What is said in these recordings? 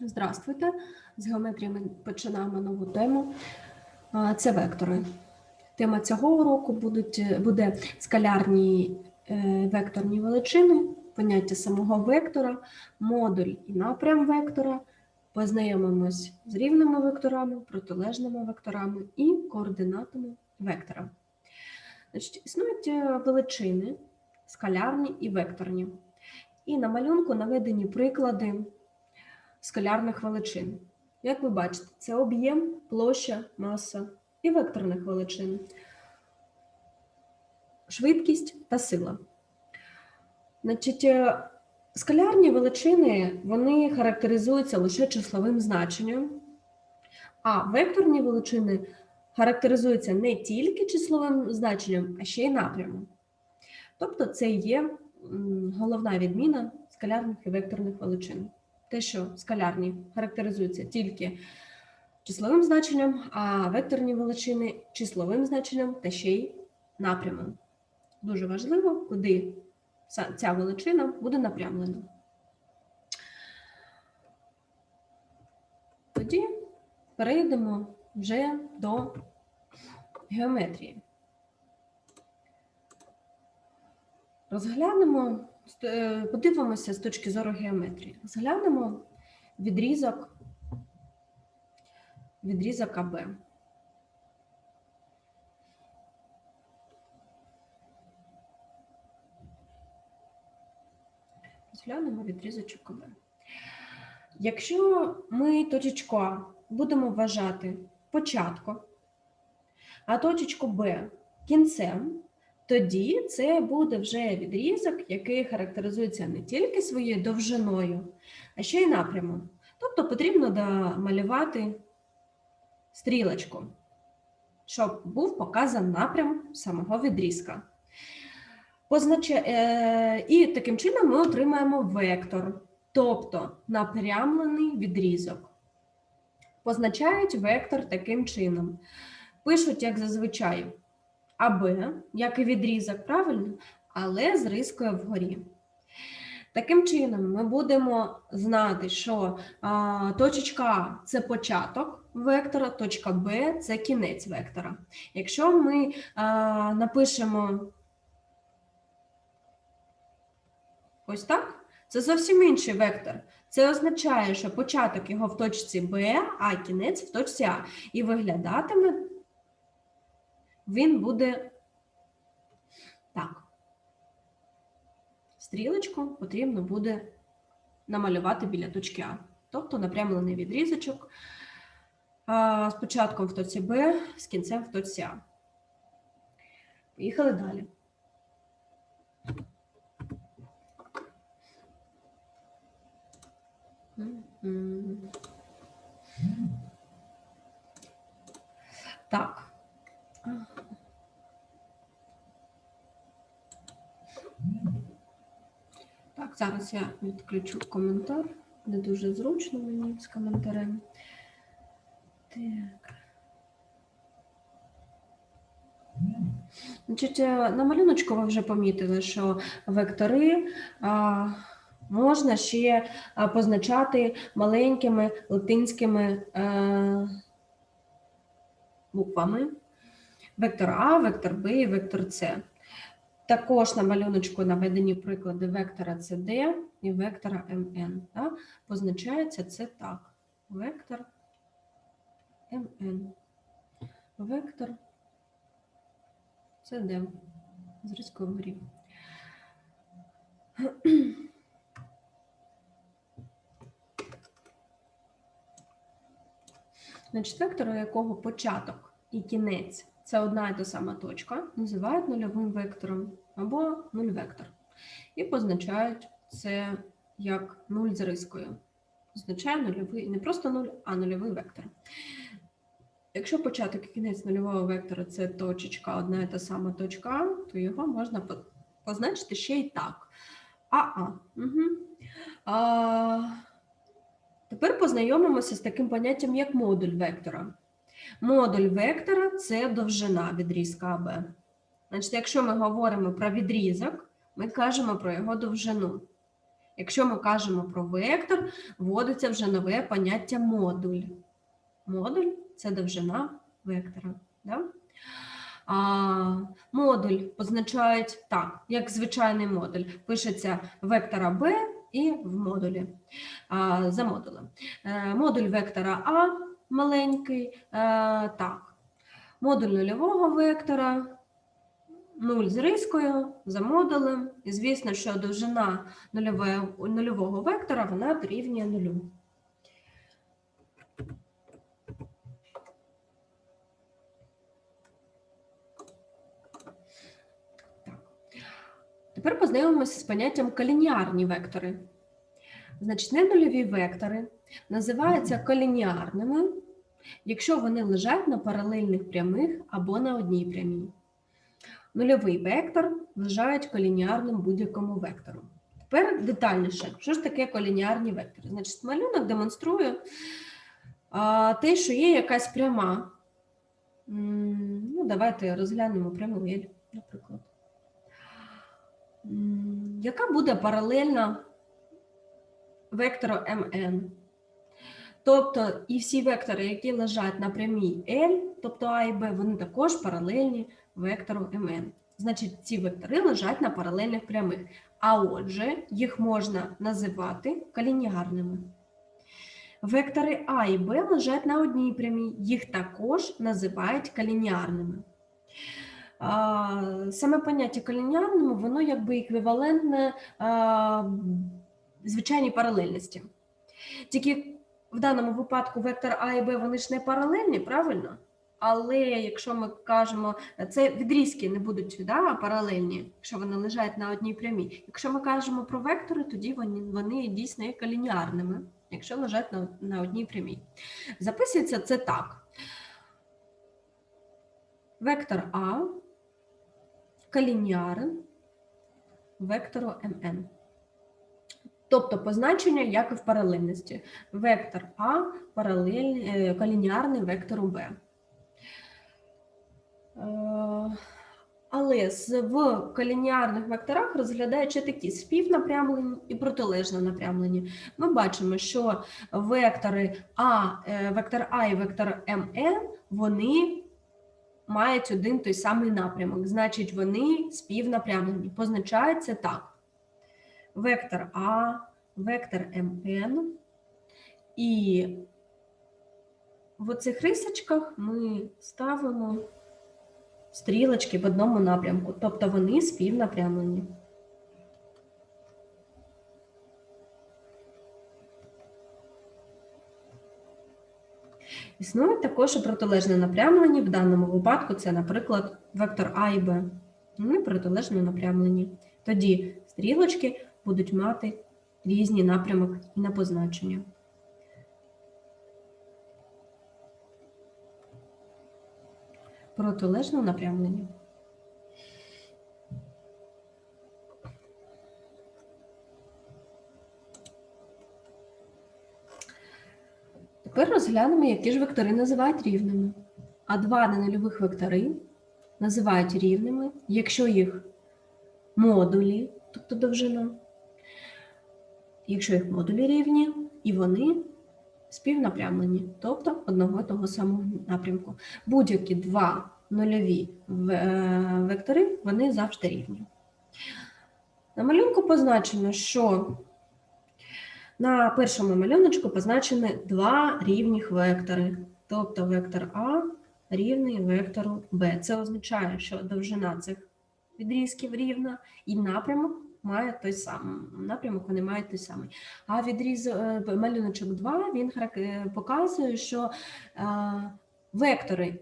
Здравствуйте! З геометрії ми починаємо нову тему. Це вектори. Тема цього уроку будуть, е, буде скалярні е, векторні величини, поняття самого вектора, модуль і напрям вектора. Познайомимось з рівними векторами, протилежними векторами і координатами вектора. Значить, існують е, величини скалярні і векторні. І на малюнку наведені приклади скалярних величин. Як ви бачите, це об'єм, площа, маса і векторних величин, швидкість та сила. Значить, е, скалярні величини вони характеризуються лише числовим значенням, а векторні величини характеризуються не тільки числовим значенням, а ще й напрямом. Тобто, це є головна відміна скалярних і векторних величин те, що скалярні характеризуються тільки числовим значенням, а векторні величини числовим значенням та ще й напрямом. Дуже важливо, куди ця- величина буде напрямлена. Тоді перейдемо вже до геометрії. Розглянемо, подивимося з точки зору геометрії. Розглянемо відрізок, відрізок АБ. Розглянемо відрізочок АБ. Якщо ми точечку А будемо вважати початком, а точечку Б кінцем, тоді це буде вже відрізок, який характеризується не тільки своєю довжиною, а ще й напрямом. Тобто потрібно домалювати стрілочку, щоб був показан напрям самого відрізка. Е, І таким чином ми отримаємо вектор, тобто напрямлений відрізок. Позначають вектор таким чином. Пишуть, як зазвичай, АБ, як і відрізок, правильно, але з рискою вгорі. Таким чином, ми будемо знати, що а, точечка А це початок вектора, точка Б це кінець вектора. Якщо ми а, напишемо ось так, це зовсім інший вектор. Це означає, що початок його в точці Б, а кінець в точці А. І виглядатиме він буде так. Стрілочку потрібно буде намалювати біля точки А. Тобто напрямлений відрізочок з початком в точці Б, з кінцем в точці А. Поїхали далі. Так. Так, зараз я відключу коментар. Не дуже зручно мені з коментарем. Так. Значить, е, на малюночку ви вже помітили, що вектори а, можна ще позначати маленькими латинськими е, буквами. Вектор А, вектор Б і вектор С. Також на малюночку наведені приклади вектора CD і вектора МН. Да? Позначається це так. Вектор МН. Вектор CD. З різкою. Значить, вектор, у якого початок і кінець це одна і та сама точка, називають нульовим вектором або нуль-вектор. І позначають це як нуль з рискою. Означає нульовий, не просто нуль, а нульовий вектор. Якщо початок і кінець нульового вектора це точечка, одна і та сама точка, то його можна позначити ще й так. АА. Угу. А, тепер познайомимося з таким поняттям, як модуль вектора. Модуль вектора це довжина відрізка АБ. Значить, якщо ми говоримо про відрізок, ми кажемо про його довжину. Якщо ми кажемо про вектор, вводиться вже нове поняття модуль. Модуль це довжина вектора. Да? А, модуль позначають так, як звичайний модуль. Пишеться вектора b і в модулі а, за модулем. Е, модуль вектора А маленький, е, так. Модуль нульового вектора 0 з рискою за модулем. І звісно, що довжина нульового, вектора вона дорівнює нулю. Тепер познайомимося з поняттям колініарні вектори. Значить, ненульові вектори називаються колініарними, якщо вони лежать на паралельних прямих або на одній прямій. Нульовий вектор вважають колініарним будь-якому вектору. Тепер детальніше, що ж таке колініарні вектори? Значить, малюнок демонструє а, те, що є якась пряма. Ну, давайте розглянемо пряму L, наприклад. Яка буде паралельна вектору mn? Тобто і всі вектори, які лежать на прямій L, тобто А і Б, вони також паралельні вектору mn. Значить, ці вектори лежать на паралельних прямих. А отже, їх можна називати колініарними. Вектори А і Б лежать на одній прямій, їх також називають колініарними. Саме поняття колініарними, воно якби еквівалентне а, звичайній паралельності. Тільки в даному випадку вектор А і Б вони ж не паралельні, правильно? Але якщо ми кажемо, це відрізки не будуть да, паралельні, якщо вони лежать на одній прямій. Якщо ми кажемо про вектори, тоді вони, вони дійсно є колініарними, якщо лежать на, на одній прямій. Записується це так. Вектор А колініарен вектору МН. Тобто позначення, як і в паралельності. Вектор А паралельний, е, колініарний вектору Б. Е, Але в колініарних векторах розглядають ще такі співнапрямлені і протилежно напрямлені. Ми бачимо, що вектори А, е, вектор А і вектор МН, вони мають один той самий напрямок. Значить, вони співнапрямлені. Позначається так. Вектор А, вектор МН. І в оцих рисочках ми ставимо стрілочки в одному напрямку, тобто вони співнапрямлені. Існують також і протилежне напрямлені. В даному випадку це, наприклад, вектор А і Б. Вони протилежно напрямлені. Тоді стрілочки будуть мати різні напрямок і на позначення. Протилежно напрямлені. Тепер розглянемо, які ж вектори називають рівними. А два ненульових вектори називають рівними, якщо їх модулі, тобто довжина, якщо їх модулі рівні, і вони співнапрямлені, тобто одного того самого напрямку. Будь-які два нульові е, вектори, вони завжди рівні. На малюнку позначено, що на першому малюночку позначені два рівних вектори, тобто вектор А рівний вектору Б. Це означає, що довжина цих відрізків рівна і напрямок має той самий. Напрямок вони мають той самий. А відріз е, малюночок 2 він е, показує, що е, вектори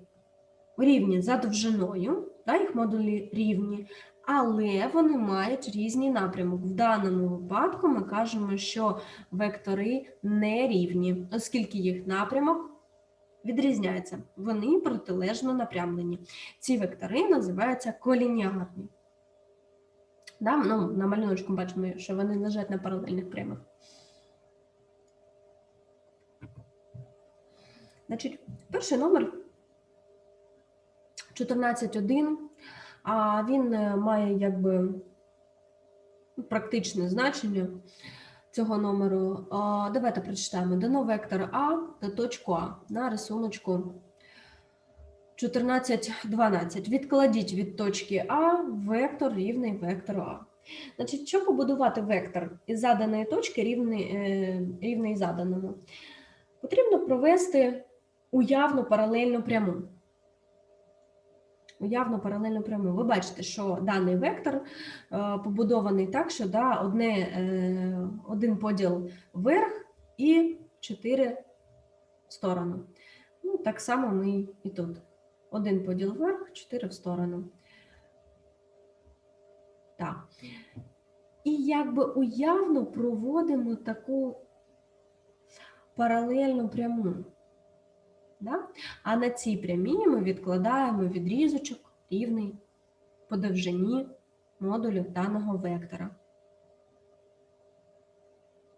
рівні за довжиною, да, їх модулі рівні, але вони мають різний напрямок. В даному випадку ми кажемо, що вектори не рівні, оскільки їх напрямок відрізняється. Вони протилежно напрямлені. Ці вектори називаються колініарні. Да, ну, на малюночку бачимо, що вони лежать на паралельних прямих. Значить, перший номер 14.1, а він е, має якби практичне значення. цього номеру. Давайте прочитаємо. Дано вектор А на точку А на рисуночку 14,12. Відкладіть від точки А вектор рівний вектору А. Значить, щоб побудувати вектор із заданої точки рівний, е, рівний заданому, потрібно провести уявну паралельну пряму. Уявну паралельну пряму. Ви бачите, що даний вектор е, побудований так, що да, одне, е, один поділ вверх і чотири в сторону. Ну, так само ми і тут. Один поділ вверх, чотири в сторону. Так. І якби уявно проводимо таку паралельну пряму. Да? А на цій прямій ми відкладаємо відрізочок рівний по довжині модулю даного вектора.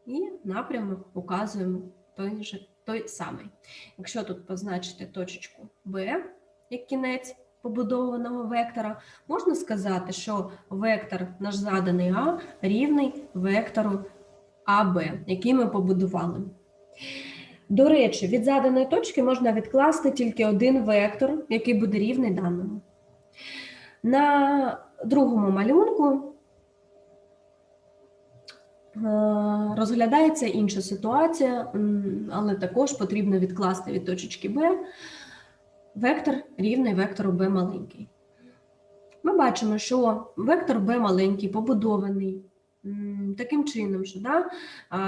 І напрямок указуємо той, же, той самий. Якщо тут позначити точечку B як кінець побудованого вектора, можна сказати, що вектор наш заданий А рівний вектору АБ, який ми побудували. До речі, від заданої точки можна відкласти тільки один вектор, який буде рівний даному. На другому малюнку е, розглядається інша ситуація, але також потрібно відкласти від точки Б вектор рівний вектору b маленький. Ми бачимо, що вектор b маленький побудований таким чином, що да,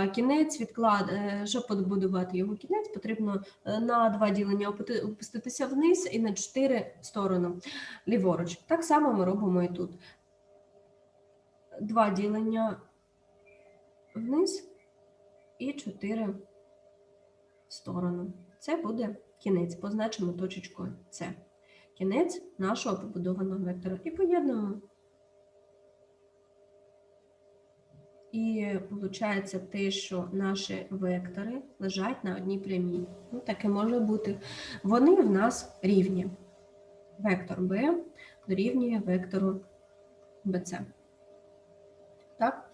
кінець відклад, е, щоб побудувати його кінець, потрібно е, на два ділення опуститися вниз і на чотири в сторону ліворуч. Так само ми робимо і тут. Два ділення вниз і чотири в сторону. Це буде кінець, позначимо точечкою С. Кінець нашого побудованого вектора. І поєднуємо. І виходить те, що наші вектори лежать на одній прямій. Ну, таке може бути. Вони в нас рівні. Вектор B дорівнює вектору BC. Так?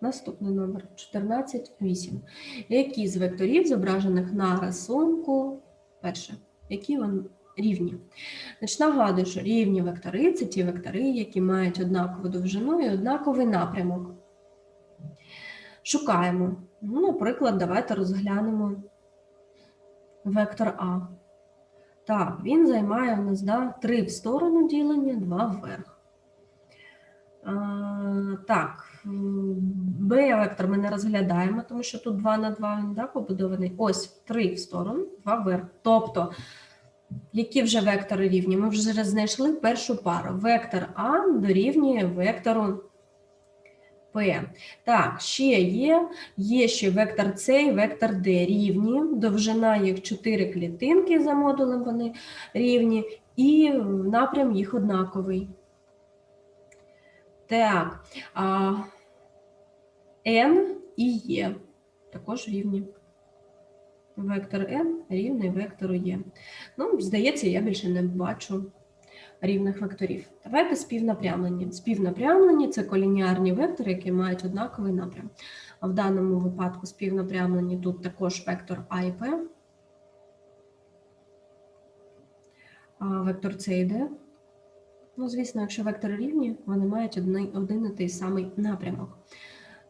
Наступний номер 14,8. Які з векторів, зображених на рисунку, перше, які вони рівні? Значить, нагадую, що рівні вектори це ті вектори, які мають однакову довжину і однаковий напрямок. Шукаємо. Ну, наприклад, давайте розглянемо вектор А. Так, він займає у нас да, 3 в сторону ділення, 2 вверх. А, так, Б-вектор ми не розглядаємо, тому що тут 2 на 2 да, побудований. Ось 3 в сторону, 2 вверх. Тобто, які вже вектори рівні? Ми вже знайшли першу пару. Вектор А дорівнює вектору П. Так, ще є. Є ще вектор С і вектор Д рівні. Довжина їх 4 клітинки за модулем, вони рівні, і напрям їх однаковий. Так, а, N і Е також рівні. Вектор N рівний вектору Е. Ну, здається, я більше не бачу рівних векторів. Давайте співнапрямлені. Співнапрямлені це колініарні вектори, які мають однаковий напрям. А в даному випадку співнапрямлені тут також вектор А і П. Вектор С і Д. Ну, звісно, якщо вектори рівні, вони мають один, і той самий напрямок.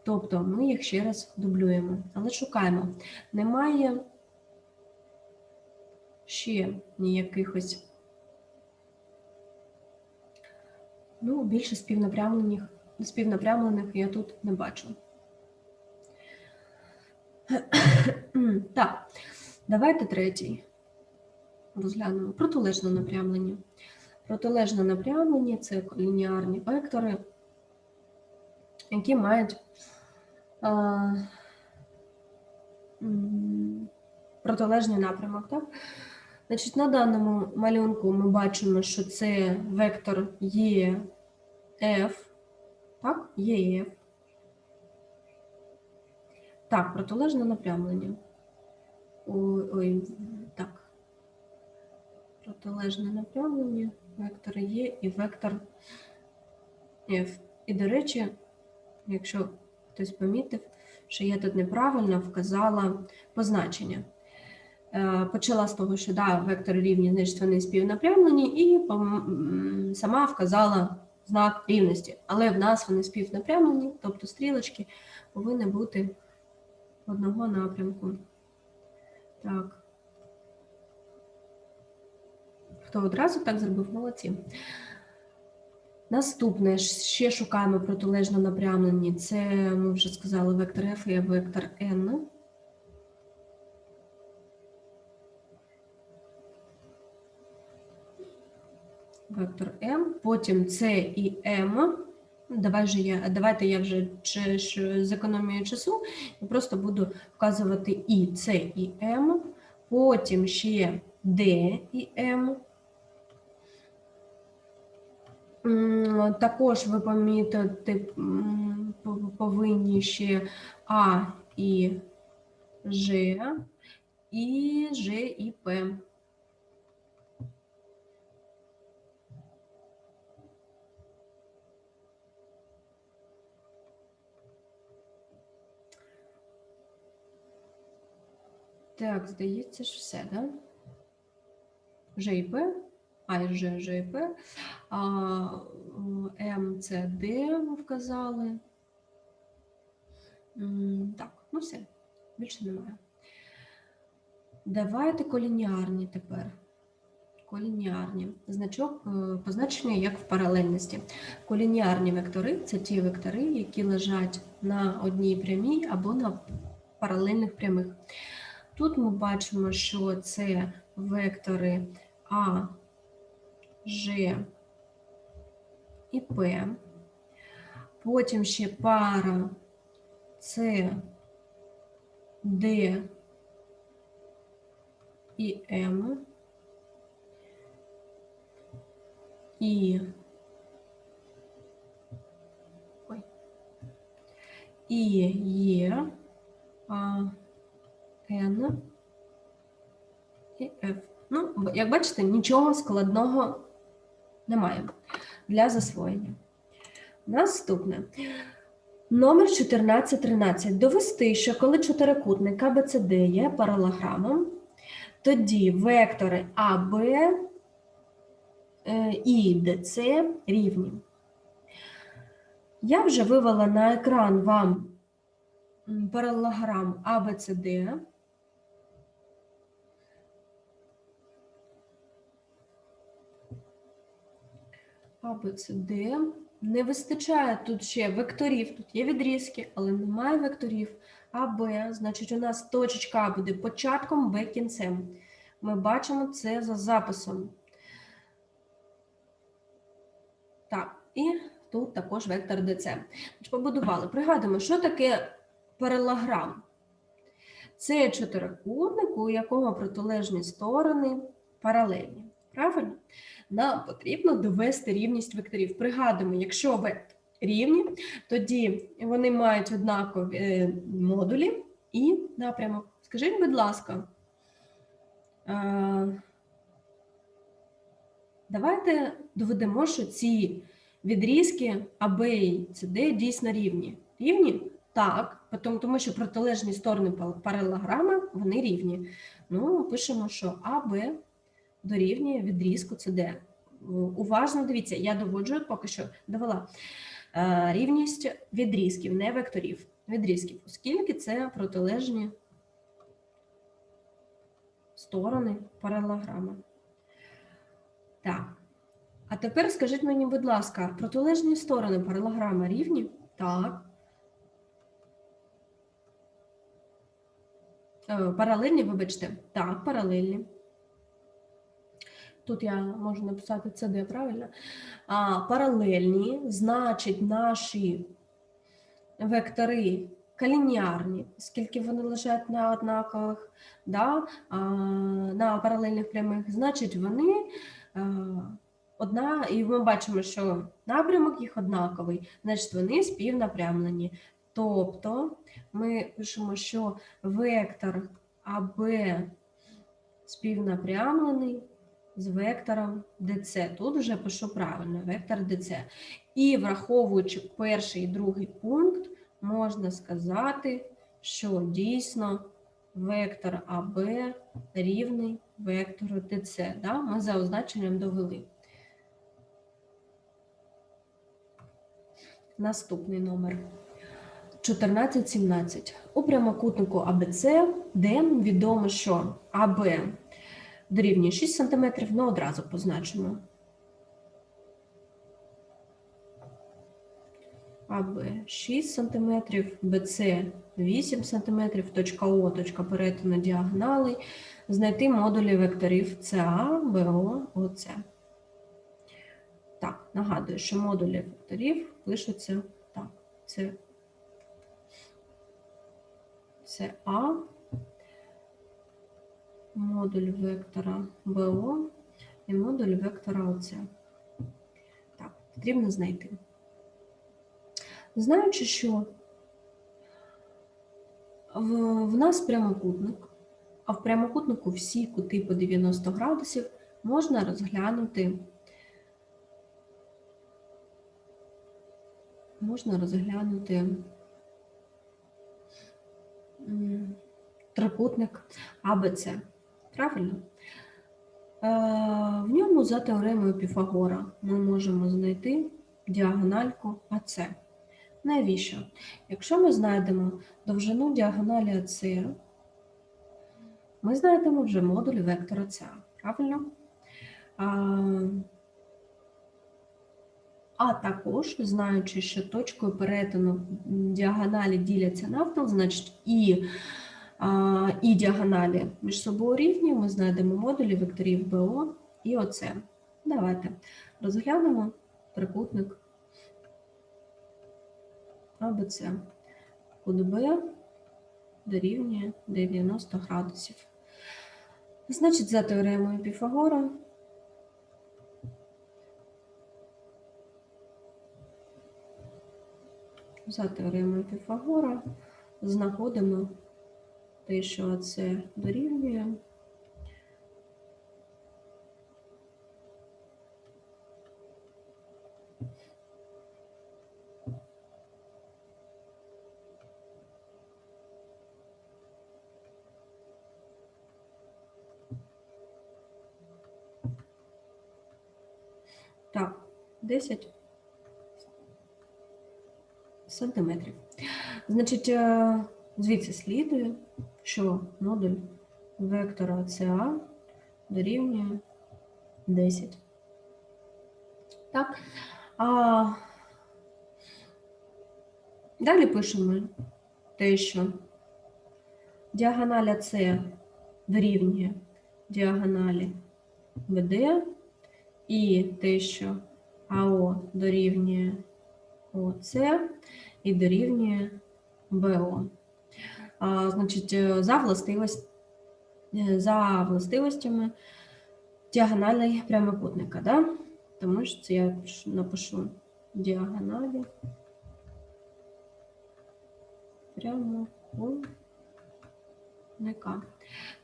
Тобто ми їх ще раз дублюємо, але шукаємо. Немає ще ніяких ось, ну, більше співнапрямлених, співнапрямлених я тут не бачу. Так, давайте третій. Розглянемо протилежне напрямлення. Протилежне напрямлення це лініарні вектори, які мають а, протилежний напрямок. Так? Значить, на даному малюнку ми бачимо, що це вектор ЕФ. Так, ЄФ. Так, протилежне напрямлення. Ой, ой, так. Протилежне напрямлення, вектор Є і вектор F. І, до речі, якщо хтось помітив, що я тут неправильно вказала позначення. Е, Почала з того, що да, вектори рівні, значить вони співнапрямлені, і сама вказала знак рівності. Але в нас вони співнапрямлені, тобто стрілочки повинні бути одного напрямку. Так. Хто одразу так зробив, молодці. Наступне ще шукаємо протилежно напрямлені. Це ми вже сказали вектор F і вектор N. Вектор М, потім С і М. Давай же я, давайте я вже зекономію часу і просто буду вказувати і С і М, потім ще Д і М. Також ви помітити м, повинні ще А і Ж, і Ж і П. Так, здається ж все, да? Ж і П, А і Ж, Ж і П. А, М, С, Д ми вказали. Так, ну все, більше немає. Давайте колініарні тепер. Колініарні. Значок е, позначення як в паралельності. Колініарні вектори це ті вектори, які лежать на одній прямій або на паралельних прямих. Тут ми бачимо, що це вектори А, Ж і П. Потім ще пара С, Д і М. І. І Є, А, Н і F. Ну, як бачите, нічого складного немає для засвоєння. Наступне. Номер 1413. Довести, що коли чотирикутник АБЦД є паралограмом, тоді вектори АБ е, і ДЦ рівні. Я вже вивела на екран вам паралограм АБЦД. А, Б, С, Д. Не вистачає тут ще векторів. Тут є відрізки, але немає векторів. А, Б, значить, у нас точечка А буде початком, Б кінцем. Ми бачимо це за записом. Так, і тут також вектор ДЦ. Побудували. Пригадуємо, що таке паралограм. Це чотирикутник, у якого протилежні сторони паралельні. Правильно? Нам потрібно довести рівність векторів. Пригадуємо, якщо вектор рівні, тоді вони мають однакові е, модулі і напрямок. Скажіть, будь ласка, е, давайте доведемо, що ці відрізки АБ і СД дійсно рівні. Рівні? Так, тому, що протилежні сторони паралелограма вони рівні. Ну, пишемо, що АБ дорівнює відрізку СД. Уважно дивіться, я доводжу поки що довела е, рівність відрізків, не векторів. Відрізків, оскільки це протилежні сторони паралелограма. Так. А тепер скажіть мені, будь ласка, протилежні сторони паралелограма рівні? Так. Е, Паралельні, вибачте. Так, паралельні. Тут я можу написати CD, правильно? А, паралельні, значить, наші вектори колініарні, оскільки вони лежать на однакових, да, а, на паралельних прямих, значить, вони а, одна, і ми бачимо, що напрямок їх однаковий, значить, вони співнапрямлені. Тобто ми пишемо, що вектор АБ співнапрямлений з вектором DC. Тут вже пишу правильно, вектор DC. І враховуючи перший і другий пункт, можна сказати, що дійсно вектор АБ рівний вектору DC. Да? Ми за означенням довели. Наступний номер. 1417. У прямокутнику АБЦ, де відомо, що АБ дорівнює 6 см, ну одразу позначимо. АБ 6 см, БЦ 8 см, точка О, точка перетину діагоналей, знайти модулі векторів СА, БО, ОЦ. Так, нагадую, що модулі векторів пишуться так. Це це А, модуль вектора БО і модуль вектора ОЦ. Так, потрібно знайти. Знаючи, що в, в нас прямокутник, а в прямокутнику всі кути по 90 градусів можна розглянути. Можна розглянути трикутник АБЦ. Правильно? Е, В ньому за теоремою Піфагора ми можемо знайти діагональку АЦ. Навіщо? Якщо ми знайдемо довжину діагоналі АЦ, ми знайдемо вже модуль вектора С. Правильно? А, а також, знаючи, що точкою перетину діагоналі діляться навпіл, значить і, і діагоналі між собою рівні, ми знайдемо модулі векторів БО і ОЦ. Давайте розглянемо трикутник АБЦ. Кут Б дорівнює 90 градусів. Значить, за теоремою Піфагора за теоремою Піфагора знаходимо те, що це дорівнює. Так, 10 сантиметрів. Значить, е, звідси слідує, що модуль вектора СА дорівнює 10. Так. А далі пишемо те, що діагоналя С дорівнює діагоналі БД, і те, що АО дорівнює ОЦ і дорівнює БО. Значить, е, за, властивость, е, за властивостями діагоналі прямокутника, да? тому що це я напишу діагоналі прямокутника.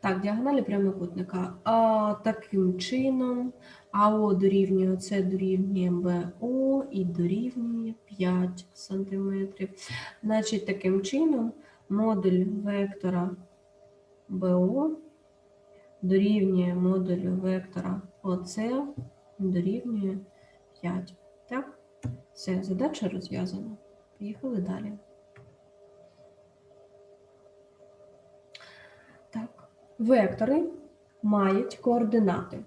Так, діагоналі прямокутника. А, таким чином, АО дорівнює С дорівнює БО і дорівнює 5 см. Значить, таким чином, модуль вектора БО дорівнює модулю вектора ОЦ дорівнює 5. Так, все, задача розв'язана. Поїхали далі. Так, вектори мають координати.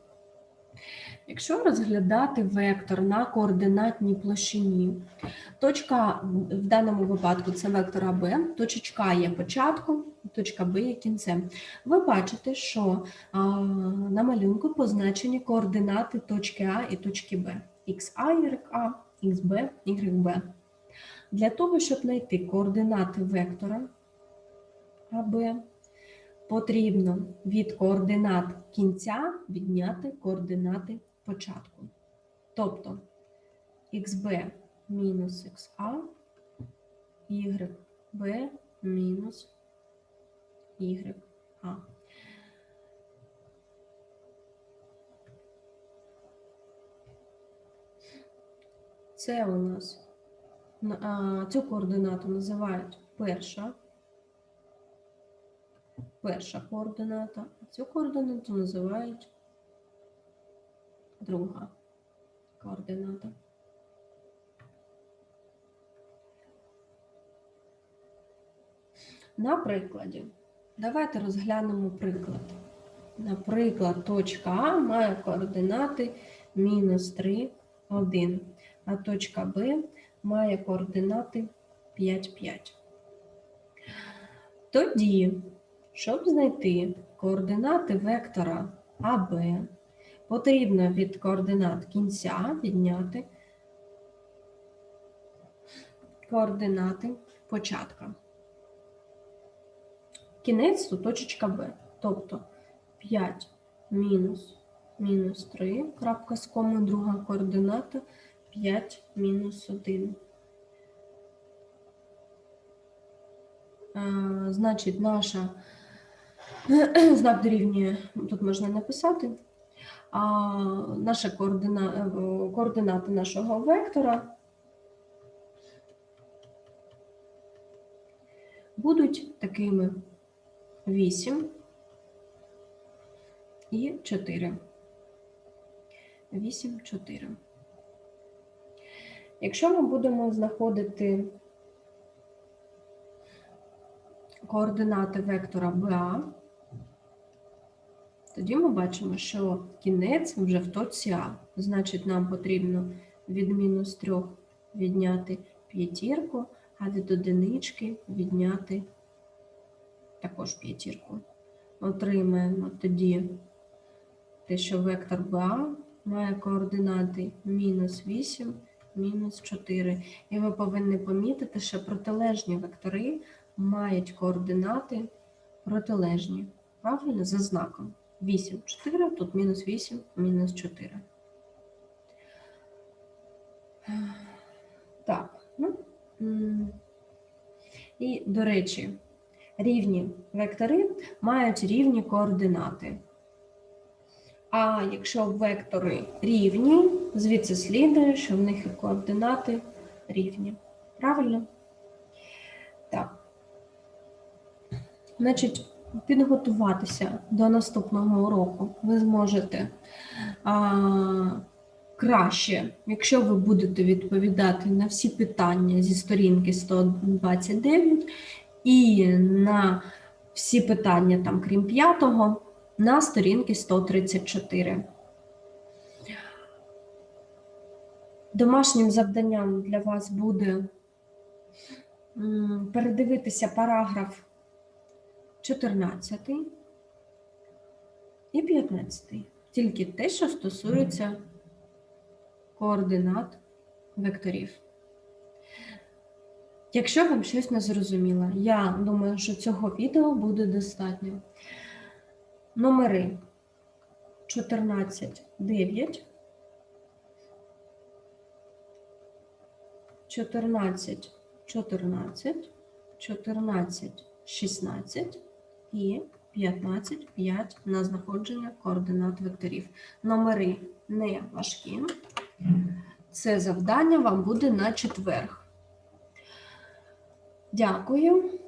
Якщо розглядати вектор на координатній площині, точка в даному випадку це вектор АБ, точечка є початком, точка Б є кінцем. Ви бачите, що а, на малюнку позначені координати точки А і точки Б. XA, YA, XB, YB. Для того, щоб знайти координати вектора АБ, потрібно від координат кінця відняти координати початку. Тобто xb мінус xa, yb мінус ya. Це у нас цю координату називають перша. Перша координата, а цю координату називають друга координата. На прикладі. Давайте розглянемо приклад. Наприклад, точка А має координати мінус 3, 1, а точка Б має координати 5, 5. Тоді, щоб знайти координати вектора АБ, потрібно від координат кінця відняти координати початка. Кінець тут точечка Б. Тобто 5 мінус мінус 3, крапка з комою, друга координата 5 мінус 1. Е, Значить, наша знак дорівнює, тут можна написати, а наша координа, е, координати нашого вектора будуть такими 8 і 4. 8, 4. Якщо ми будемо знаходити координати вектора БА, тоді ми бачимо, що кінець вже в точці А. Значить, нам потрібно від мінус 3 відняти п'ятірку, а від одинички відняти також п'ятірку. Отримаємо тоді те, що вектор БА має координати мінус 8, мінус 4. І ви повинні помітити, що протилежні вектори мають координати протилежні. Правильно? За знаком. 8, 4, тут мінус 8, мінус 4. Так. Ну, і, до речі, рівні вектори мають рівні координати. А якщо вектори рівні, звідси слідує, що в них і координати рівні. Правильно? Так. Значить, підготуватися до наступного уроку ви зможете а, краще, якщо ви будете відповідати на всі питання зі сторінки 129 і на всі питання, там, крім п'ятого, на сторінки 134. Домашнім завданням для вас буде передивитися параграф 14 і 15. Тільки те, що стосується координат векторів. Якщо вам щось не зрозуміло, я думаю, що цього відео буде достатньо. Номери 14, 9, 14, 14, 14, 16 і 15, 5 на знаходження координат векторів. Номери не важкі. Це завдання вам буде на четверг. Дякую.